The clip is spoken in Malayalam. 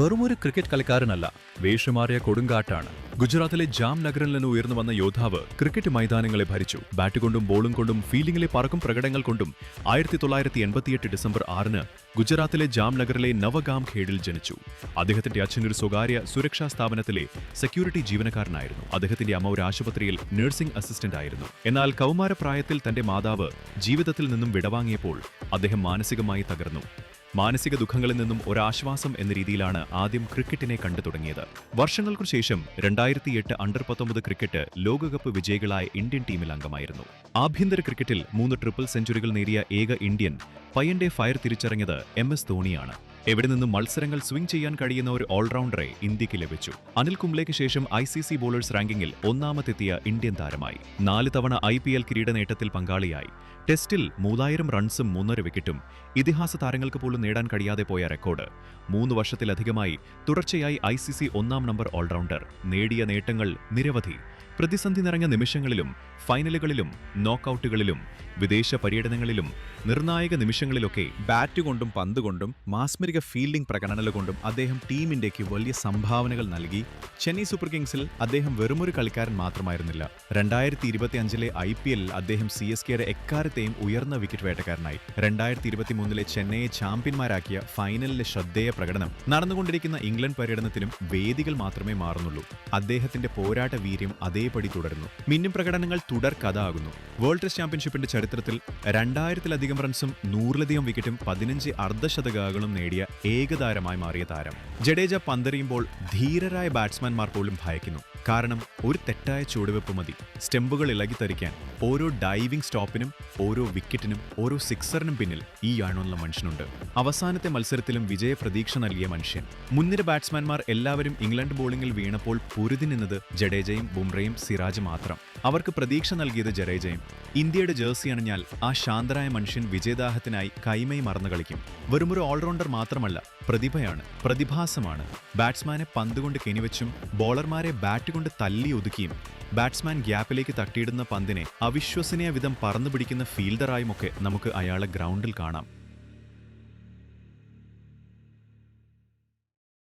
വെറുമൊരു ക്രിക്കറ്റ് കളിക്കാരനല്ല വേഷമാറിയ കൊടുങ്കാറ്റാണ്. ഗുജറാത്തിലെ ജാം നഗറിൽ നിന്ന് ഉയർന്നു വന്ന യോദ്ധാവ് ക്രിക്കറ്റ് മൈതാനങ്ങളെ ഭരിച്ചു. ബാറ്റ് കൊണ്ടും ബോളും കൊണ്ടും ഫീൽഡിംഗിലെ പറക്കും പ്രകടനങ്ങൾ കൊണ്ടും ആയിരത്തി തൊള്ളായിരത്തി എൺപത്തിയെട്ട് ഡിസംബർ ആറിന് ഗുജറാത്തിലെ ജാം നഗറിലെ നവഗാം ഖേഡിൽ ജനിച്ചു. അദ്ദേഹത്തിന്റെ അച്ഛൻ ഒരു സ്വകാര്യ സുരക്ഷാ സ്ഥാപനത്തിലെ സെക്യൂരിറ്റി ജീവനക്കാരനായിരുന്നു. അദ്ദേഹത്തിന്റെ അമ്മ ഒരു ആശുപത്രിയിൽ നഴ്സിംഗ് അസിസ്റ്റന്റ് ആയിരുന്നു. എന്നാൽ കൗമാരപ്രായത്തിൽ തന്റെ മാതാവ് ജീവിതത്തിൽ നിന്നും വിടവാങ്ങിയപ്പോൾ അദ്ദേഹം മാനസികമായി തകർന്നു. മാനസിക ദുഃഖങ്ങളിൽ നിന്നും ഒരാശ്വാസം എന്ന രീതിയിലാണ് ആദ്യം ക്രിക്കറ്റിനെ കണ്ടു തുടങ്ങിയത്. വർഷങ്ങൾക്കു ശേഷം രണ്ടായിരത്തി എട്ട് അണ്ടർ പത്തൊമ്പത് ക്രിക്കറ്റ് ലോകകപ്പ് വിജയികളായ ഇന്ത്യൻ ടീമിൽ അംഗമായിരുന്നു. ആഭ്യന്തര ക്രിക്കറ്റിൽ മൂന്ന് ട്രിപ്പിൾ സെഞ്ചുറികൾ നേടിയ ഏക ഇന്ത്യൻ പയ്യന്റെ ഫയർ തിരിച്ചറിഞ്ഞത് എം എസ് ധോണിയാണ്. എവിടെ നിന്നും മത്സരങ്ങൾ സ്വിംഗ് ചെയ്യാൻ കഴിയുന്ന ഒരു ഓൾറൗണ്ടറെ ഇന്ത്യയ്ക്ക് ലഭിച്ചു. അനിൽ കുംബ്ലെക്ക് ശേഷം ഐ സി സി ബോളേഴ്സ് റാങ്കിങ്ങിൽ ഒന്നാമതെത്തിയ ഇന്ത്യൻ താരമായി. നാല് തവണ ഐ പി എൽ കിരീട നേട്ടത്തിൽ പങ്കാളിയായി. ടെസ്റ്റിൽ മൂവായിരം റൺസും മൂന്നര വിക്കറ്റും. ഇതിഹാസ താരങ്ങൾക്ക് പോലും നേടാൻ കഴിയാതെ പോയ റെക്കോർഡ്. മൂന്ന് വർഷത്തിലധികമായി തുടർച്ചയായി ഐ സി സി ഒന്നാം നമ്പർ ഓൾറൗണ്ടർ. നേടിയ നേട്ടങ്ങൾ നിരവധി. പ്രതിസന്ധി നിറഞ്ഞ നിമിഷങ്ങളിലും ഫൈനലുകളിലും നോക്കൌട്ടുകളിലും വിദേശ പര്യടനങ്ങളിലും നിർണായക നിമിഷങ്ങളിലൊക്കെ ബാറ്റ് കൊണ്ടും പന്ത് കൊണ്ടും മാസ്മരിക ഫീൽഡിംഗ് പ്രകടനങ്ങൾ കൊണ്ടും അദ്ദേഹം ടീം ഇന്ത്യയ്ക്ക് വലിയ സംഭാവനകൾ നൽകി. ചെന്നൈ സൂപ്പർ കിങ്സിൽ അദ്ദേഹം വെറുമൊരു കളിക്കാരൻ മാത്രമായിരുന്നില്ല. രണ്ടായിരത്തി ഇരുപത്തി അഞ്ചിലെ ഐ പി എല്ലിൽ അദ്ദേഹം സി എസ് കെയുടെ എക്കാലത്തെയും ഉയർന്ന വിക്കറ്റ് വേട്ടക്കാരനായി. രണ്ടായിരത്തി ഇരുപത്തി മൂന്നിലെ ചെന്നൈയെ ചാമ്പ്യന്മാരാക്കിയ ഫൈനലിലെ ശ്രദ്ധേയ പ്രകടനം. നടന്നുകൊണ്ടിരിക്കുന്ന ഇംഗ്ലണ്ട് പര്യടനത്തിനും വേദികൾ മാത്രമേ മാറുന്നുള്ളൂ. അദ്ദേഹത്തിന്റെ പോരാട്ട വീര്യം അതേപടി തുടരുന്നു. മിന്നും പ്രകടനങ്ങൾ തുടർ കഥ ആകുന്നു വേൾഡ് ടെസ്റ്റ് ചാമ്പ്യൻഷിപ്പിന്റെ ചരിത്രത്തിൽ രണ്ടായിരത്തിലധികം റൺസും നൂറിലധികം വിക്കറ്റും പതിനഞ്ച് അർദ്ധശതകങ്ങളും നേടിയ ഏകതാരമായി മാറിയ താരം. ജഡേജ പന്തെറിയുമ്പോൾ ധീരരായ ബാറ്റ്സ്മാൻമാർ പോലും ഭയക്കുന്നു. കാരണം ഒരു തെറ്റായ ചുവടുവെപ്പ് മതി. സ്റ്റെമ്പുകൾ ഇളകിത്തരിക്കാൻ ഓരോ ഡൈവിംഗ് സ്റ്റോപ്പിനും ഓരോ വിക്കറ്റിനും ഓരോ സിക്സറിനും പിന്നിൽ ഈ ആണുള്ള മനുഷ്യനുണ്ട്. അവസാനത്തെ മത്സരത്തിലും വിജയ പ്രതീക്ഷ നൽകിയ മനുഷ്യൻ. മുൻനിര ബാറ്റ്സ്മാൻമാർ എല്ലാവരും ഇംഗ്ലണ്ട് ബോളിംഗിൽ വീണപ്പോൾ പൊരുതി നിന്നത് ജഡേജയും ബുംറയും സിറാജ് മാത്രം. അവർക്ക് പ്രതീക്ഷ നൽകിയത് ജഡേജയും ഇന്ത്യയുടെ ജേഴ്സി അണിഞ്ഞാൽ ആ ശാന്തരായ മനുഷ്യൻ വിജയദാഹത്തിനായി കൈമൈ മറന്നു കളിക്കും. വെറുമൊരു ഓൾറൗണ്ടർ മാത്രമല്ല പ്രതിഭയാണ് പ്രതിഭാസമാണ്. ബാറ്റ്സ്മാനെ പന്തുകൊണ്ട് കെനിവെച്ചും ബോളർമാരെ ബാറ്റ് കൊണ്ട് തല്ലി ഒതുക്കിയും ബാറ്റ്സ്മാൻ ഗ്യാപ്പിലേക്ക് തട്ടിയിടുന്ന പന്തിനെ അവിശ്വസനീയ വിധം പറന്നു പിടിക്കുന്ന ഫീൽഡറായുമൊക്കെ നമുക്ക് അയാളെ ഗ്രൗണ്ടിൽ കാണാം.